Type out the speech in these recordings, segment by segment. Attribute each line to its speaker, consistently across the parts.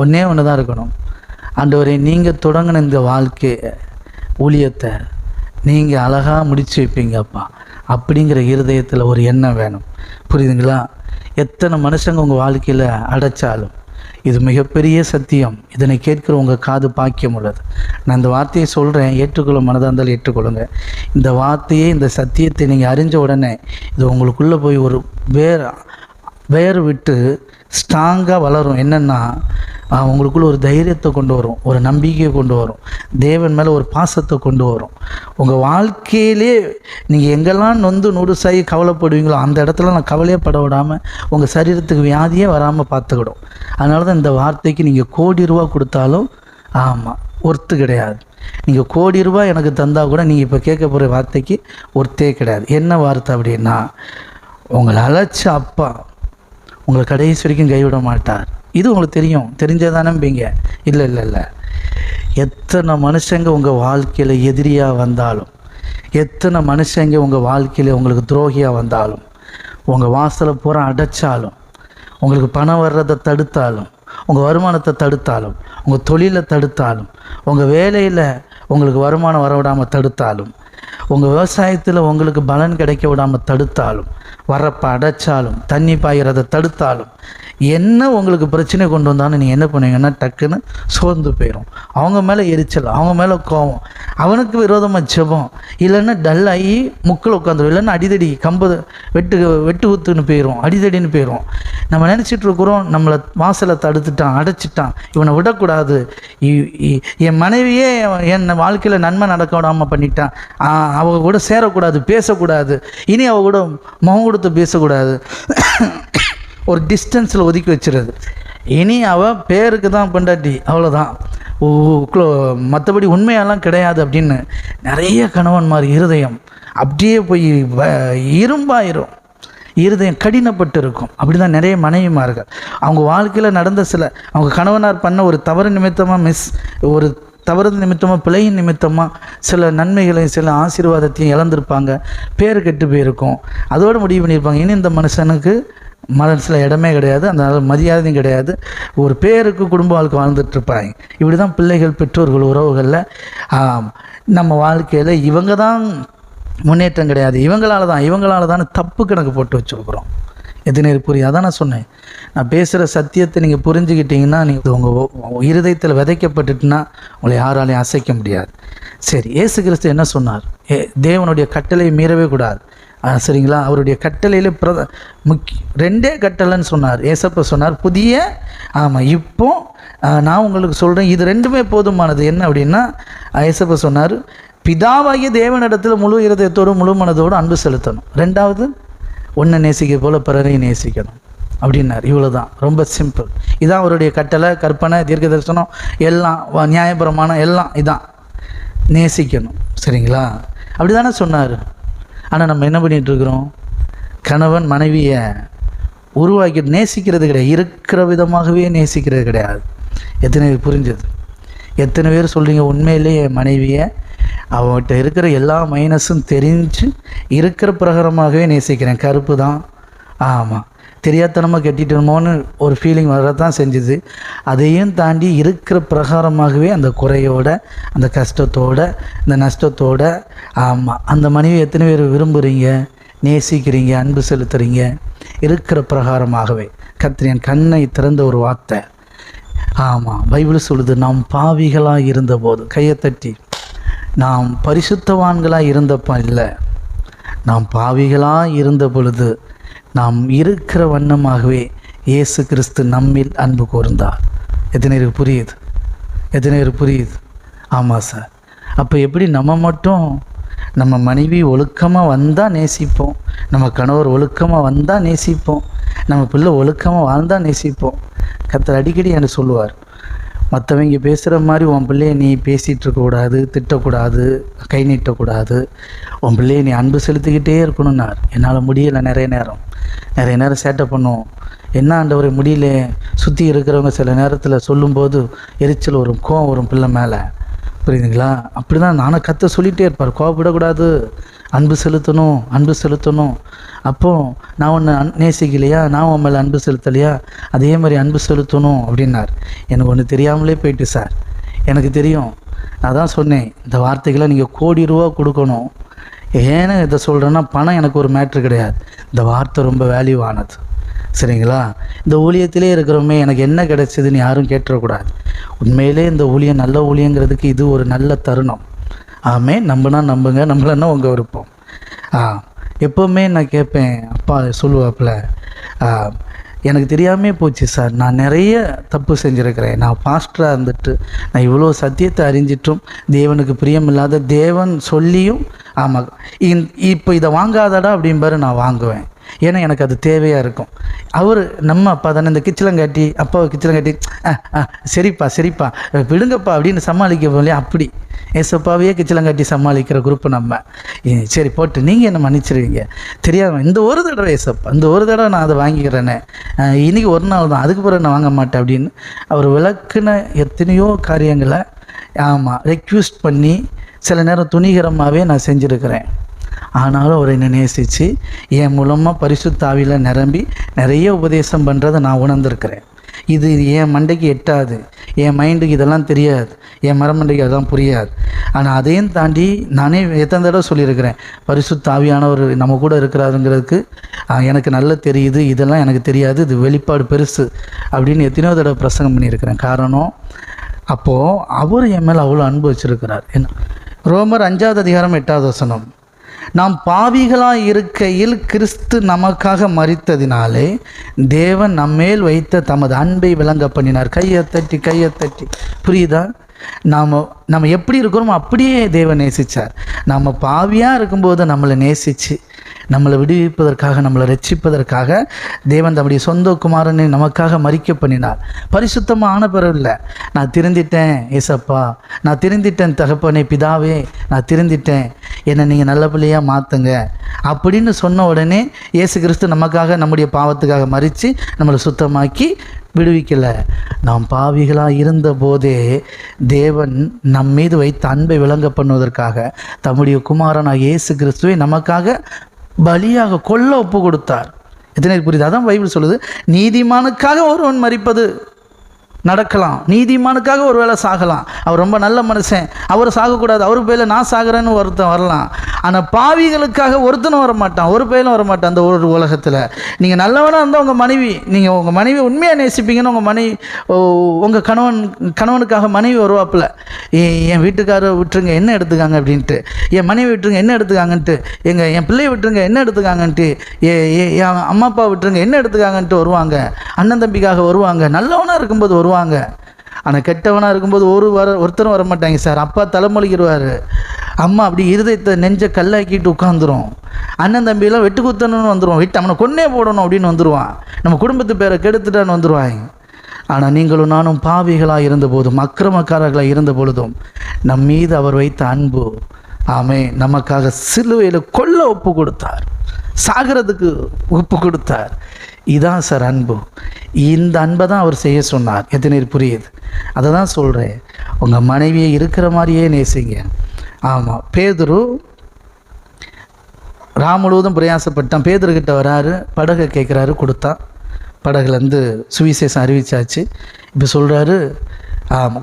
Speaker 1: ஒன்றே ஒன்று தான் இருக்கணும். ஆண்டவரே நீங்கள் தொடங்கின இந்த வாழ்க்கை ஊழியத்தை நீங்கள் அழகாக முடிச்சு வைப்பீங்கப்பா அப்படிங்கிற இருதயத்தில் ஒரு எண்ணம் வேணும். புரியுதுங்களா? எத்தனை மனுஷங்க உங்கள் வாழ்க்கையில் அடைச்சாலும் இது மிகப்பெரிய சத்தியம். இதனை கேட்கிற உங்கள் காது பாக்கியம் உள்ளது. நான் இந்த வார்த்தையை சொல்கிறேன் ஏற்றுக்கொள்ள மனதாக இருந்தாலும் ஏற்றுக்கொள்ளுங்க. இந்த வார்த்தையை இந்த சத்தியத்தை நீங்கள் அறிஞ்ச உடனே இது உங்களுக்குள்ளே போய் ஒரு வேர் வேர் விட்டு ஸ்ட்ராங்காக வளரும். என்னென்னா உங்களுக்குள்ள ஒரு தைரியத்தை கொண்டு வரும் ஒரு நம்பிக்கையை கொண்டு வரும் தேவன் மேலே ஒரு பாசத்தை கொண்டு வரும். உங்கள் வாழ்க்கையிலே நீங்கள் எங்கெல்லாம் நொந்து நுடுசாகி கவலைப்படுவீங்களோ அந்த இடத்துல நான் கவலையே பட விடாமல் உங்கள் சரீரத்துக்கு வியாதியே வராமல் பார்த்துக்கிடும். அதனால தான் இந்த வார்த்தைக்கு நீங்கள் கோடி ரூபா கொடுத்தாலும் ஆமாம் ஒர்த்து கிடையாது. நீங்கள் கோடி ரூபாய் எனக்கு தந்தால் கூட நீங்கள் இப்போ கேட்க போகிற வார்த்தைக்கு ஒர்த்தே கிடையாது. என்ன வார்த்தை அப்படின்னா உங்களை அழைச்ச அப்பா உங்களை கடைசி வரைக்கும் கைவிட மாட்டார். இது உங்களுக்கு தெரியும். தெரிஞ்சதானே நம்பிங்க இல்லை இல்லை இல்லை. எத்தனை மனுஷங்க உங்கள் வாழ்க்கையில் எதிரியாக வந்தாலும் எத்தனை மனுஷங்க உங்கள் வாழ்க்கையில் உங்களுக்கு துரோகியாக வந்தாலும் உங்கள் வாசலை பூரா அடைச்சாலும் உங்களுக்கு பணம் வர்றதை தடுத்தாலும் உங்கள் வருமானத்தை தடுத்தாலும் உங்கள் தொழிலை தடுத்தாலும் உங்கள் வேலையில் உங்களுக்கு வருமானம் வர விடாமல் தடுத்தாலும் உங்கள் விவசாயத்தில் உங்களுக்கு பலன் கிடைக்க விடாமல் தடுத்தாலும் வரப்ப அடைச்சாலும் தண்ணி பாயிறதை தடுத்தாலும் என்ன உங்களுக்கு பிரச்சனை கொண்டு வந்தாலும் நீங்கள் என்ன பண்ணுவீங்கன்னா டக்குன்னு சோர்ந்து போயிடும் அவங்க மேலே எரிச்சல் அவங்க மேலே கோவம் அவனுக்கு விரோதமாக ஜெபம் இல்லைன்னா டல் ஆகி முக்கில் உட்காந்துரும் இல்லைன்னா அடிதடி கம்பு வெட்டு வெட்டு ஊத்துன்னு போயிடும் அடிதடின்னு போயிடும் நம்ம நினச்சிட்டு இருக்கிறோம் நம்மளை வாசலை தடுத்துட்டான் அடைச்சிட்டான் இவனை விடக்கூடாது. இ- இ- என் மனைவியே என் வாழ்க்கையில் நன்மை நடக்க விடாமல் பண்ணிட்டான். அவள் அவ கூட சேரக்கூடாது பேசக்கூடாது. இனி அவ கூட முகம் கொடுத்து பேசக்கூடாது. ஒரு டிஸ்டன்ஸில் ஒதுக்கி வச்சிருது. இனி அவள் பேருக்கு தான் பெண்டாட்டி அவ்வளோதான் ஓ மற்றபடி உண்மையெல்லாம் கிடையாது அப்படின்னு நிறைய கணவன்மார் இருதயம் அப்படியே போய் வ- இரும்பாயிரும். இருதயம் கடினப்பட்டு இருக்கும் அப்படி தான் நிறைய மனைவிமார்கள். அவங்க வாழ்க்கையில் நடந்த சில அவங்க கணவனார் பண்ண ஒரு தவறு நிமித்தமாக மிஸ் ஒரு தவறு நிமித்தமாக பிழையின் நிமித்தமாக சில நன்மைகளையும் சில ஆசீர்வாதத்தையும் இழந்திருப்பாங்க. பேர் கெட்டு போயிருக்கும். அதோடு முடிவு பண்ணியிருப்பாங்க. இனி இந்த மனுஷனுக்கு மனசில் இடமே கிடையாது. அந்த மரியாதையும் கிடையாது. ஒரு பேருக்கு குடும்ப வாழ்க்கை வாழ்ந்துட்டுருப்பாங்க. இப்படி தான் பிள்ளைகள் பெற்றோர்கள் உறவுகளில் நம்ம வாழ்க்கையில் இவங்க தான் முன்னேற்றம் கிடையாது. இவங்களால தான் இவங்களால தான் தப்பு கணக்கு போட்டு வச்சுருக்குறோம். எதிர்நீர் புரியும். அதான் நான் சொன்னேன். நான் பேசுகிற சத்தியத்தை நீங்கள் புரிஞ்சுக்கிட்டீங்கன்னா நீங்கள் உங்கள் இருதயத்தில் விதைக்கப்பட்டுட்டுனா உங்களை யாராலையும் அசைக்க முடியாது. சரி ஏசு கிறிஸ்து என்ன சொன்னார்? ஏ தேவனுடைய கட்டளையை மீறவே கூடாது. சரிங்களா? அவருடைய கட்டளையில் பிரத முக்கிய ரெண்டே கட்டளைன்னு சொன்னார். ஏசப்ப சொன்னார் புதிய ஆமாம் இப்போ நான் உங்களுக்கு சொல்கிறேன் இது ரெண்டுமே போதுமானது. என்ன அப்படின்னா ஏசப்ப சொன்னார் பிதாவாகிய தேவனிடத்தில் முழு இருதயத்தோடு முழு மனதோடு அன்பு செலுத்தணும். ரெண்டாவது ஒன்றை நேசிக்க போல பிறரையும் நேசிக்கணும். அப்படின்னார். இவ்வளோ தான் ரொம்ப சிம்பிள் இதான் அவருடைய கட்டளை கற்பனை தீர்க்க தரிசனம் எல்லாம் வ- எல்லாம் இதான். நேசிக்கணும். சரிங்களா? அப்படி தானே சொன்னார். ஆனால் நம்ம என்ன பண்ணிகிட்ருக்குறோம் இருக்கிறோம் கணவன் மனைவியை உருவாக்கி நேசிக்கிறது கிடையாது. இருக்கிற விதமாகவே நேசிக்கிறது கிடையாது. எத்தனை புரிஞ்சது. எத்தனை பேர் சொல்கிறீங்க உண்மையிலேயே என் மனைவியை அவன்கிட்ட இருக்கிற எல்லா மைனஸும் தெரிஞ்சு இருக்கிற பிரகாரமாகவே நேசிக்கிறேன். கருப்பு தான். ஆமாம் தெரியாத்தனமாக கட்டிட்டோமோன்னு ஒரு ஃபீலிங் வரதான் செஞ்சுது. அதையும் தாண்டி இருக்கிற பிரகாரமாகவே அந்த குறையோட அந்த கஷ்டத்தோட இந்த நஷ்டத்தோட ஆமாம் அந்த மனைவி எத்தனை பேர் விரும்புகிறீங்க நேசிக்கிறீங்க? அன்பு செலுத்துறீங்க? இருக்கிற பிரகாரமாகவே. கத்திரியன் கண்ணை திறந்த ஒரு வார்த்தை. ஆமாம் பைபிள் சொல்லுது நாம் பாவிகளாக இருந்தபோது கையை தட்டி நாம் பரிசுத்தவான்களாக இருந்தப்ப இல்லை நாம் பாவிகளாக இருந்த பொழுது நாம் இருக்கிற வண்ணமாகவே இயேசு கிறிஸ்து நம்மில் அன்பு கூர்ந்தார். எத்தனை பேருக்கு புரியுது? எத்தனை பேருக்கு புரியுது? ஆமாம் சார். அப்போ எப்படி நம்ம மட்டும் நம்ம மனைவி ஒழுக்கமாக வந்தால் நேசிப்போம் நம்ம கணவர் ஒழுக்கமாக வந்தால் நேசிப்போம் நம்ம பிள்ளை ஒழுக்கமாக வாழ்ந்தால் நேசிப்போம் கத்தர் அடிக்கடி எனக்கு சொல்லுவார் மற்றவங்க பேசுகிற மாதிரி உன் பிள்ளைய நீ பேசிகிட்டு இருக்கக்கூடாது திட்டக்கூடாது கை நீட்டக்கூடாது உன் பிள்ளைய நீ அன்பு செலுத்திக்கிட்டே இருக்கணும்னார். என்னால் முடியலை நிறைய நேரம். நிறைய நேரம் சேட்டை பண்ணுவோம். என்ன ஆண்டவரை முடியல சுற்றி இருக்கிறவங்க சில நேரத்தில் சொல்லும்போது எரிச்சல் வரும் கோவம் வரும் பிள்ளை மேலே. புரியுதுங்களா? அப்படி தான் நானும் கத்த சொல்லிகிட்டே இருப்பார் கோவப்படக்கூடாது. அன்பு செலுத்தணும் அன்பு செலுத்தணும். அப்போது நான் ஒன்று நேசிக்கலையா? நான் உன் மேலே அன்பு செலுத்தலையா? அதே மாதிரி அன்பு செலுத்தணும் அப்படின்னார். எனக்கு ஒன்று தெரியாமலே போயிட்டு சார். எனக்கு தெரியும். நான் தான் சொன்னேன் இந்த வார்த்தைகளை நீங்கள் கோடி ரூபா கொடுக்கணும். ஏன்னு இதை சொல்கிறேன்னா பணம் எனக்கு ஒரு மேட்ரு கிடையாது. இந்த வார்த்தை ரொம்ப வேல்யூவானது சரிங்களா? இந்த ஊழியத்திலே இருக்கிறோமே எனக்கு என்ன கிடைச்சதுன்னு யாரும் கேட்டுறக்கூடாது. உண்மையிலே இந்த ஊழியம் நல்ல ஊழியங்கிறதுக்கு இது ஒரு நல்ல தருணம். ஆமே நம்பினா நம்புங்க நம்மளன்னா உங்கள் விருப்பம். ஆ எப்போவுமே நான் கேட்பேன் அப்பா சொல்லுவாப்புல எனக்கு தெரியாமே போச்சு சார். நான் நிறைய தப்பு செஞ்சுருக்கிறேன். நான் பாஸ்டராக இருந்துட்டு நான் இவ்வளோ சத்தியத்தை அறிஞ்சிட்டும் தேவனுக்கு பிரியமில்லாத தேவன் சொல்லியும் ஆமாம் இப்போ இதை வாங்காதடா அப்படிம்பாரு நான் வாங்குவேன். ஏன்னா எனக்கு அது தேவையாக இருக்கும். அவர் நம்ம அப்பா தானே இந்த கிச்சிலங்காட்டி அப்பாவை கிச்சலங்காட்டி "ஆ, ஆ, சரிப்பா சரிப்பா விடுங்கப்பா அப்படின்னு சமாளிக்க இல்லையா அப்படி. ஏசப்பாவையே கிச்சலங்காட்டி சமாளிக்கிற குரூப்பு நம்ம. சரி போட்டு நீங்கள் என்ன மன்னிச்சிருவீங்க? தெரியாம இந்த ஒரு தடவை ஏசப்பா இந்த ஒரு தடவை நான் அதை வாங்கிக்கிறேனே. இன்னைக்கு ஒரு நாள் தான் அதுக்கு பிறகு நான் வாங்க மாட்டேன் அப்படின்னு அவர் விளக்குன எத்தனையோ காரியங்களை ஆமாம் ரெக்யூஸ்ட் பண்ணி சில நேரம் துணிகரமாகவே நான் செஞ்சுருக்கிறேன். ஆனாலும் அவர் என்னை நேசித்து என் மூலமாக பரிசுத்தாவியில் நிரம்பி நிறைய உபதேசம் பண்ணுறதை நான் உணர்ந்திருக்கிறேன். இது என் மண்டைக்கு எட்டாது. என் மைண்டுக்கு இதெல்லாம் தெரியாது. என் மரமண்டைக்கு அதெல்லாம் புரியாது. ஆனால் அதையும் தாண்டி நானே எத்தனை தடவை சொல்லியிருக்கிறேன் பரிசுத்த தாவியானவர் நம்ம கூட இருக்கிறாருங்கிறதுக்கு எனக்கு நல்லா தெரியுது இதெல்லாம் எனக்கு தெரியாது இது வெளிப்பாடு பெருசு அப்படின்னு எத்தனையோ தடவை பிரசங்கம் பண்ணியிருக்கிறேன். காரணம் அப்போது அவர் என் மேலே அவ்வளோ அன்பு வச்சுருக்கிறார். என்ன? ரோமர் அஞ்சாவது அதிகாரம் எட்டாவது வசனம். நாம் பாவிகளாய் இருக்கையில் கிறிஸ்து நமக்காக மறித்ததினாலே தேவன் நம்மேல் வைத்த தமது அன்பை விளங்க பண்ணினார் கையை தட்டி கையை தட்டி. புரியுதா? நாம் நம்ம எப்படி இருக்கிறோமோ அப்படியே தேவன் நேசித்தார் நம்ம பாவியாக இருக்கும்போது நம்மளை நேசித்து நம்மளை விடுவிப்பதற்காக நம்மளை ரட்சிப்பதற்காக தேவன் தம்முடைய சொந்த குமாரனை நமக்காக மறிக்க பண்ணினார். பரிசுத்தமாக ஆன பிறவில்லை இல்லை. நான் திருந்திட்டேன் ஏசப்பா. நான் திருந்திட்டேன் தகப்பனே பிதாவே. நான் திருந்திட்டேன். என்னை நீங்கள் நல்ல பிள்ளையாக மாற்றுங்க அப்படின்னு சொன்ன உடனே இயேசு கிறிஸ்து நமக்காக நம்முடைய பாவத்துக்காக மறித்து நம்மளை சுத்தமாக்கி விடுவிக்கலை. நாம் பாவிகளாக இருந்த போதே தேவன் நம் மீது வைத்த அன்பை விளங்க பண்ணுவதற்காக தம்முடைய குமாரனாக இயேசு கிறிஸ்துவை நமக்காக பலியாக கொல்ல ஒப்பு கொடுத்தார். எத்தனை புரியுது? அதான் பைபிள் சொல்லுது நீதிமானுக்காக ஒருவன் மறிப்பது நடக்கலாம். நீதிமானுக்காக ஒரு வேளை சாகலாம். அவர் ரொம்ப நல்ல மனுஷன். அவர் சாகக்கூடாது. அவர் பேரில் நான் சாகுறேன்னு ஒருத்தன் வரலாம். ஆனால் பாவிகளுக்காக ஒருத்தனும் வர மாட்டான் ஒரு பேரும் வர மாட்டான் அந்த ஒரு உலகத்தில். நீங்கள் நல்லவனாக இருந்தால் உங்கள் மனைவி நீங்கள் உங்கள் மனைவி உண்மையாக நேசிப்பீங்கன்னு உங்கள் மனைவி உங்கள் கணவன் கணவனுக்காக மனைவி வருவாப்புல. "ஏ- என் வீட்டுக்காரரை விட்டுருங்க என்ன எடுத்துக்காங்க அப்படின்ட்டு. என் மனைவி விட்டுருங்க என்ன எடுத்துக்காங்கன்ட்டு. எங்கள் என் பிள்ளையை விட்டுருங்க என்ன எடுத்துக்காங்கன்ட்டு. ஏ ஏ- என் அம்மா அப்பா விட்டுருங்க என்ன எடுத்துக்காங்கன்ட்டு வருவாங்க. அண்ணன் தம்பிக்காக வருவாங்க நல்லவனாக இருக்கும்போது வருவாங்க. ஆனால் கெட்டவனாக இருக்கும்போது ஒரு வர ஒருத்தரும் வர மாட்டாங்க சார். அப்பா தலைமொழிக்கிடுவார் அம்மா அப்படி இருதயத்தை நெஞ்ச கல்லாக்கிட்டு உட்காந்துரும் அண்ணன் தம்பியெல்லாம் வெட்டு குத்தணும்னு வந்துடும் விட்டு அவனை கொன்னே போடணும் அப்படின்னு வந்துடுவான் நம்ம குடும்பத்து பேரை கெடுத்துட்டான்னு வந்துடுவாங்க ஆனால் நீங்களும் நானும் பாவிகளாக இருந்த போதும் அக்கிரமக்காரர்களாக இருந்த பொழுதும் நம் மீது அவர் வைத்த அன்பு ஆமே நமக்காக சிலுவையில் கொல்ல ஒப்பு கொடுத்தார். சாகிறதுக்கு ஒப்பு கொடுத்தார். இதான் சார் அன்பு. இந்த அன்பை தான் அவர் செய்ய சொன்னார். எத்தனை புரியுது? அதை தான் சொல்கிறேன் உங்கள் மனைவியை இருக்கிற மாதிரியே நேசிங்க. ஆமாம் பேதுரு ராம் முழுவதும் பிரயாசப்பட்டான். பேதர்கிட்ட வராரு படகை கேட்குறாரு கொடுத்தான். படகுலேருந்து சுவிசேஷம் அறிவிச்சாச்சு. இப்போ சொல்கிறாரு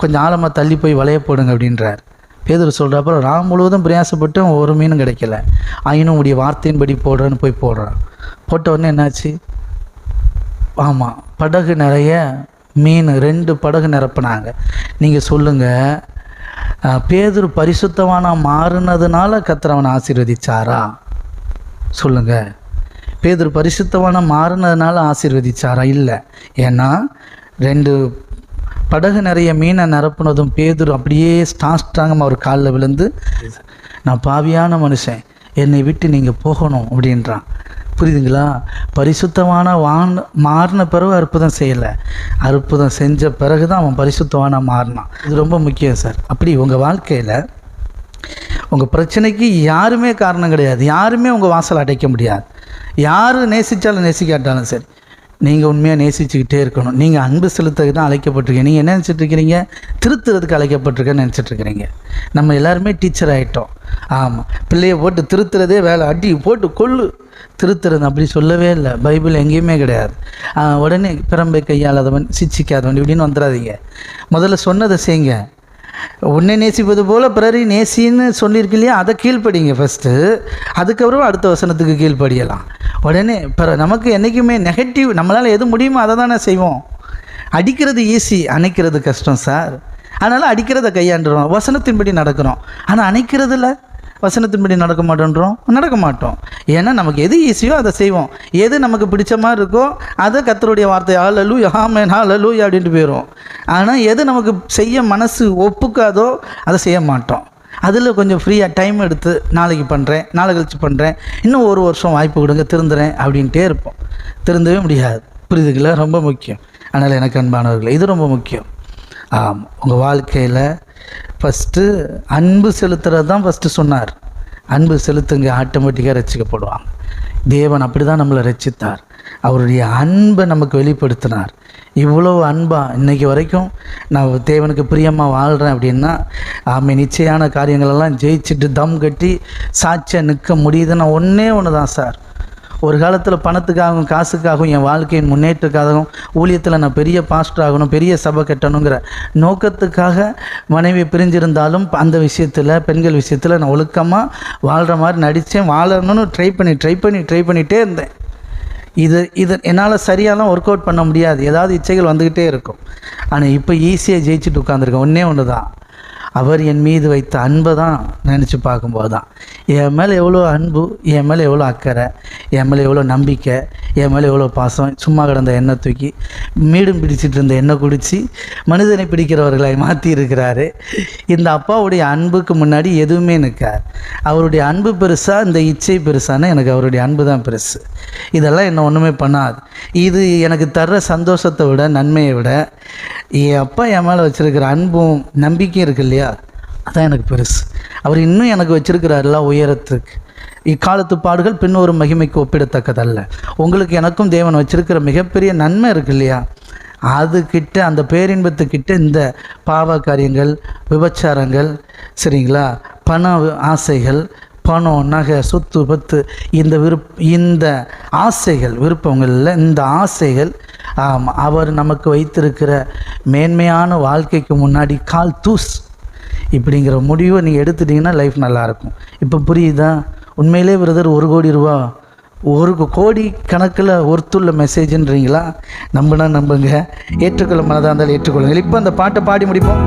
Speaker 1: கொஞ்சம் ஆழமாக தள்ளி போய் வளைய போடுங்க அப்படின்றார். பேதர் சொல்கிறப்ப ராம் முழுவதும் பிரயாசப்பட்டு ஒரு மீனும் கிடைக்கல. ஆயினும் உடைய வார்த்தையின்படி போடுறேன்னு போய் போடுறான். போட்ட உடனே என்னாச்சு? ஆமாம் படகு நிறைய மீன் ரெண்டு படகு நிரப்புனாங்க. நீங்கள் சொல்லுங்கள் பேதுரு பரிசுத்தவானா மாறினதுனால கத்திரவனை ஆசீர்வதிச்சாரா? சொல்லுங்க. பேதுரு பரிசுத்தவான மாறினதுனால ஆசீர்வதிச்சாரா? இல்லை. ஏன்னா ரெண்டு படகு நிறைய மீனை நிரப்புனதும் பேதுரு அப்படியே ஸ்டாஸ்டாங்கம் அவர் காலில் விழுந்து நான் பாவியான மனுஷன் என்னை விட்டு நீங்கள் போகணும் அப்படின்றான். புரியுதுங்களா? பரிசுத்தமான வான் மாறின பிறகு அற்புதம் செய்யலை. அற்புதம் செஞ்ச பிறகு தான் அவன் பரிசுத்தமான மாறினான். இது ரொம்ப முக்கியம் சார். அப்படி உங்கள் வாழ்க்கையில் உங்கள் பிரச்சனைக்கு யாருமே காரணம் கிடையாது. யாருமே உங்கள் வாசல் அடைக்க முடியாது. யார் நேசித்தாலும் நேசிக்காட்டாலும் சரி. நீங்கள் உண்மையாக நேசிச்சுக்கிட்டே இருக்கணும். நீங்கள் அன்பு செலுத்த தான் அழைக்கப்பட்டிருக்கீங்க. நீங்கள் என்ன நினச்சிட்ருக்கிறீங்க திருத்துறதுக்கு அழைக்கப்பட்டிருக்கேன்னு நினச்சிட்ருக்கிறீங்க நம்ம எல்லாருமே டீச்சர் ஆகிட்டோம் ஆமாம் பிள்ளையை போட்டு திருத்துறதே வேலை. அடி போட்டு கொள்ளு திருத்துறது அப்படி சொல்லவே இல்லை. பைபிள் எங்கேயுமே கிடையாது. உடனே பிறம்பை கையாளாதவன் சிச்சிக்காதவன் இப்படின்னு வந்துடாதீங்க. முதல்ல சொன்னதை செய்யுங்க. உன்னை நேசிப்பது போல் பிறரி நேசின்னு சொல்லியிருக்கு இல்லையா? அதை கீழ்ப்படிங்க ஃபஸ்ட்டு அதுக்கப்புறம் அடுத்த வசனத்துக்கு கீழ்ப்படியலாம். உடனே பிற நமக்கு என்றைக்குமே நெகட்டிவ் நம்மளால் எது முடியுமோ அதை தானே செய்வோம். அடிக்கிறது ஈஸி அணைக்கிறது கஷ்டம் சார் அதனால் அடிக்கிறத கையாண்டுறோம் வசனத்தின்படி நடக்கிறோம். ஆனால் அணைக்கிறதுல வசனத்தின்படி நடக்க மாட்டோன்றோம்? நடக்க மாட்டோம். ஏன்னா நமக்கு எது ஈஸியோ அதை செய்வோம். எது நமக்கு பிடிச்ச மாதிரி இருக்கோ அதை கத்தருடைய வார்த்தை. ஆளலு ஹாமேன் ஆளலு அப்படின்ட்டு போயிடும் ஆனால் எது நமக்கு செய்ய மனசு ஒப்புக்காதோ அதை செய்ய மாட்டோம். அதில் கொஞ்சம் ஃப்ரீயாக டைம் எடுத்து நாளைக்கு பண்ணுறேன் நாளை கழிச்சு பண்ணுறேன் இன்னும் ஒரு வருஷம் வாய்ப்பு கொடுங்க திருந்துறேன் அப்படின்ட்டே இருப்போம். திருந்தவே முடியாது. புரியுதுங்களா? ரொம்ப முக்கியம். அதனால் எனக்கு அன்பானவர்கள் இது ரொம்ப முக்கியம். ஆமாம் உங்கள் வாழ்க்கையில் ஃபஸ்ட்டு அன்பு செலுத்துறது தான் ஃபஸ்ட்டு சொன்னார். அன்பு செலுத்துங்க ஆட்டோமேட்டிக்காக ரசிக்கப்படுவாங்க. தேவன் அப்படி தான் நம்மளை ரசித்தார். அவருடைய அன்பை நமக்கு வெளிப்படுத்தினார். இவ்வளோ அன்பா இன்னைக்கு வரைக்கும் நான் தேவனுக்கு பிரியமாக வாழ்கிறேன் அப்படின்னா ஆமை நிச்சயமான காரியங்களெல்லாம் ஜெயிச்சுட்டு தம் கட்டி சாட்சியாக நிற்க முடியுதுன்னா ஒன்றே ஒன்று தான் சார். ஒரு காலத்தில் பணத்துக்காகவும் காசுக்காகவும் என் வாழ்க்கையின் முன்னேற்றக்காகவும் ஊழியத்தில் நான் பெரிய பாஸ்டர் ஆகணும் பெரிய சபை கட்டணுங்கிற நோக்கத்துக்காக மனைவி பிரிஞ்சிருந்தாலும் அந்த விஷயத்தில் பெண்கள் விஷயத்தில் நான் ஒழுக்கமாக வாழ்கிற மாதிரி நடித்தேன் வாழணும்னு ட்ரை பண்ணி ட்ரை பண்ணி ட்ரை பண்ணிகிட்டே இருந்தேன். இது இது என்னால் சரியாலாம் ஒர்க் அவுட் பண்ண முடியாது. ஏதாவது இச்சைகள் வந்துக்கிட்டே இருக்கும். ஆனால் இப்போ ஈஸியாக ஜெயிச்சுட்டு உட்காந்துருக்கேன் ஒன்றே ஒன்று தான் அவர் என் மீது வைத்த அன்பை தான் நினச்சி பார்க்கும்போது தான் என் மேலே எவ்வளோ அன்பு என் மேலே எவ்வளோ அக்கறை என் மேலே எவ்வளோ நம்பிக்கை என் மேலே எவ்வளோ பாசம்? சும்மா கிடந்த எண்ணெய் தூக்கி மீடும் பிடிச்சிட்டு இருந்த எண்ணெய் குடித்து மனிதனை பிடிக்கிறவர்களை மாற்றி இருக்கிறாரு. இந்த அப்பாவுடைய அன்புக்கு முன்னாடி எதுவுமே நிற்கார் அவருடைய அன்பு பெருசாக இந்த இச்சை பெருசான எனக்கு அவருடைய அன்பு தான் பெருசு. இதெல்லாம் என்ன ஒன்றுமே பண்ணாது. இது எனக்கு தர்ற சந்தோஷத்தை விட நன்மையை விட என் அப்பா என் மேலே வச்சுருக்கிற அன்பும் நம்பிக்கையும் இருக்கு இல்லையா? அதான் எனக்கு பெருசு. அவர் இன்னும் எனக்கு வச்சிருக்கிறாருல உயரத்துக்கு. இக்காலத்து பாடுகள் பின்வரும் மகிமைக்கு ஒப்பிடத்தக்கதல்ல. உங்களுக்கு எனக்கும் தேவன் வச்சிருக்கிற மிகப்பெரிய நன்மை இருக்கு இல்லையா? அதுக்கிட்ட அந்த பேரின்பத்துக்கிட்ட இந்த பாவ காரியங்கள் விபச்சாரங்கள் சரிங்களா? பண ஆசைகள் பணம் நகை சொத்து பத்து இந்த விருப் இந்த ஆசைகள் விருப்பங்களில் இந்த ஆசைகள் அவர் நமக்கு வைத்திருக்கிற மேன்மையான வாழ்க்கைக்கு முன்னாடி கால் தூஸ். இப்படிங்கிற முடிவை நீங்கள் எடுத்துட்டிங்கன்னா லைஃப் நல்லாயிருக்கும். இப்போ புரியுதா? உண்மையிலே பிரதர் ஒரு கோடி ரூபா ஒரு கோடி கணக்கில் ஒருத்துள்ள மெசேஜ்ன்றீங்களா நம்பினா நம்புங்க. ஏற்றுக்கொள்ள மனதாக இருந்தாலும் ஏற்றுக்கொள்ளுங்கள். இப்போ அந்த பாட்டை பாடி முடிப்போம்.